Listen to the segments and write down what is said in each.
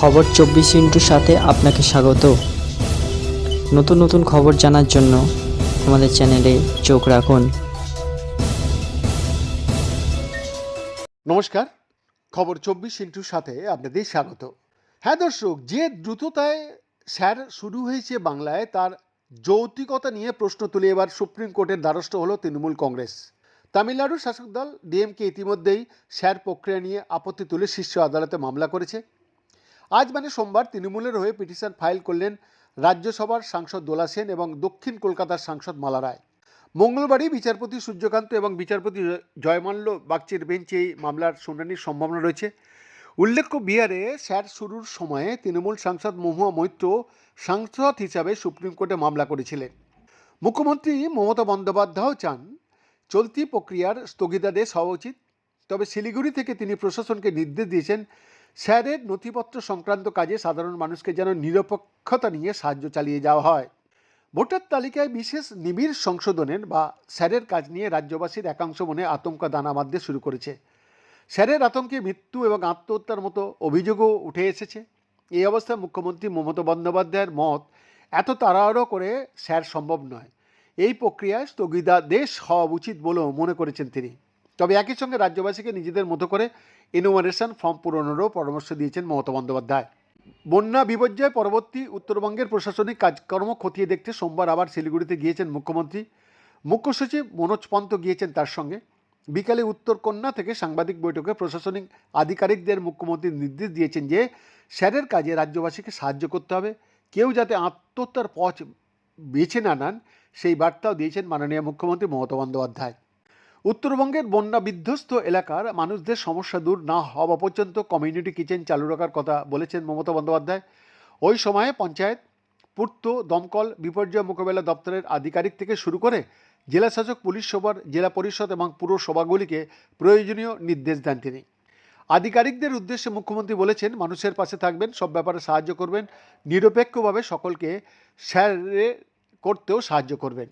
খবর চব্বিশ ইন্টুর সাথে আপনাকে স্বাগত। নতুন নতুন খবর জানার জন্য আমাদের চ্যানেলে চোখ রাখুন। নমস্কার, খবর চব্বিশ ইন্টুর সাথে আপনাদের স্বাগত। হ্যাঁ দর্শক, যে দ্রুততায় স্যার শুরু হয়েছে বাংলায়, তার যৌক্তিকতা নিয়ে প্রশ্ন তুলে এবার সুপ্রিম কোর্টের দ্বারস্থ হলো তৃণমূল কংগ্রেস। তামিলনাড়ুর শাসক দল ডিএমকে ইতিমধ্যেই স্যার প্রক্রিয়া নিয়ে আপত্তি তুলে শীর্ষ আদালতে মামলা করেছে। আজ মানে সোমবার তৃণমূলের হয়ে পিটিশন ফাইল করলেন রাজ্যসভার সাংসদ দোলা সেন এবং দক্ষিণ কলকাতার সাংসদ মালা রায়। মঙ্গলবারই বিচারপতি সূর্যকান্ত এবং বিচারপতি জয়মাল্য বাগচির বেঞ্চে এই মামলার শুনানির সম্ভাবনা রয়েছে। উল্লেখ্য, বিহারে স্যার শুরুর সময়ে তৃণমূল সাংসদ মহুয়া মৈত্র সাংসদ হিসাবে সুপ্রিম কোর্টে মামলা করেছিলেন। মুখ্যমন্ত্রী মমতা বন্দ্যোপাধ্যায়ও চান চলতি প্রক্রিয়ার স্থগিতাদেশ হওয়া উচিত, তবে শিলিগুড়ি থেকে তিনি প্রশাসনকে নির্দেশ দিয়েছেন স্যারের নথিপত্র সংক্রান্ত কাজে সাধারণ মানুষকে যেন নিরপেক্ষতা নিয়ে সাহায্য চালিয়ে যাওয়া হয়। ভোটার তালিকায় বিশেষ নিবিড় সংশোধনের বা স্যারের কাজ নিয়ে রাজ্যবাসীর একাংশ মনে আতঙ্ক দানা বাঁধতে শুরু করেছে। স্যারের আতঙ্কে মৃত্যু এবং আত্মহত্যার মতো অভিযোগও উঠে এসেছে। এই অবস্থায় মুখ্যমন্ত্রী মমতা বন্দ্যোপাধ্যায়ের মত, এত তাড়াহুড়ো করে স্যার সম্ভব নয়। এই প্রক্রিয়ায় স্থগিতাদেশ হওয়া উচিত বলেও মনে করেছেন তিনি। তবে একই সঙ্গে রাজ্যবাসীকে নিজেদের মতো করে ইনোভারেশন ফর্ম পূরণেরও পরামর্শ দিয়েছেন মমতা বন্দ্যোপাধ্যায়। বন্যা বিপর্যয় পরবর্তী উত্তরবঙ্গের প্রশাসনিক কাজকর্ম খতিয়ে দেখতে সোমবার আবার শিলিগুড়িতে গিয়েছেন মুখ্যমন্ত্রী। মুখ্য সচিব মনোজ পন্ত গিয়েছেন তার সঙ্গে। বিকালে উত্তরকন্যা থেকে সাংবাদিক বৈঠকে প্রশাসনিক আধিকারিকদের মুখ্যমন্ত্রী নির্দেশ দিয়েছেন যে, স্যারের কাজে রাজ্যবাসীকে সাহায্য করতে হবে। কেউ যাতে আত্মহত্যার পথ বেছে না নেন, সেই বার্তাও দিয়েছেন মাননীয় মুখ্যমন্ত্রী মমতা বন্দ্যোপাধ্যায়। উত্তরবঙ্গের বন্যা বিধ্বস্ত এলাকার মানুষদের সমস্যা দূর না হওয়া পর্যন্ত কমিউনিটি কিচেন চালু রাখার কথা বলেছেন মমতা বন্দ্যোপাধ্যায়। ওই সময়ে পঞ্চায়েত, পূর্ত, দমকল, বিপর্যয় মোকাবেলা দপ্তরের আধিকারিক থেকে শুরু করে জেলা শাসক, পুলিশ সভার জেলা পরিষদ এবং পুরসভাগুলিকে প্রয়োজনীয় নির্দেশ দেন তিনি। আধিকারিকদের উদ্দেশ্যে মুখ্যমন্ত্রী বলেছেন, মানুষের পাশে থাকবেন, সব ব্যাপারে সাহায্য করবেন, নিরপেক্ষভাবে সকলকে স্যারে করতেও সাহায্য করবেন।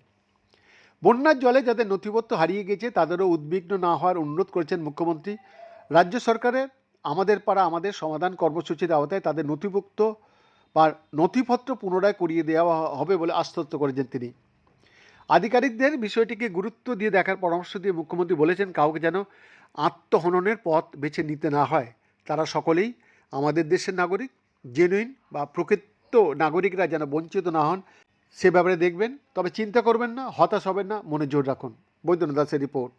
বন্যার জলে যাদের নথিপত্র হারিয়ে গেছে, তাদেরও উদ্বিগ্ন না হওয়ার অনুরোধ করেছেন মুখ্যমন্ত্রী। রাজ্য সরকারের আমাদের পাড়া আমাদের সমাধান কর্মসূচির আওতায় তাদের নথিভুক্ত বা নথিপত্র পুনরায় করিয়ে দেওয়া হবে বলে আশ্বস্ত করেছেন তিনি। আধিকারিকদের বিষয়টিকে গুরুত্ব দিয়ে দেখার পরামর্শ দিয়ে মুখ্যমন্ত্রী বলেছেন, কাউকে যেন আত্মহননের পথ বেছে নিতে না হয়। তারা সকলেই আমাদের দেশের নাগরিক জেনুইন বা প্রকৃত নাগরিকরা যেন বঞ্চিত না হন। সে ব্যাপারে দেখবেন, তবে চিন্তা করবেন না, হতাশ হবেন না, মনে জোর রাখুন। বৈদ্যনাথ দাসের রিপোর্ট।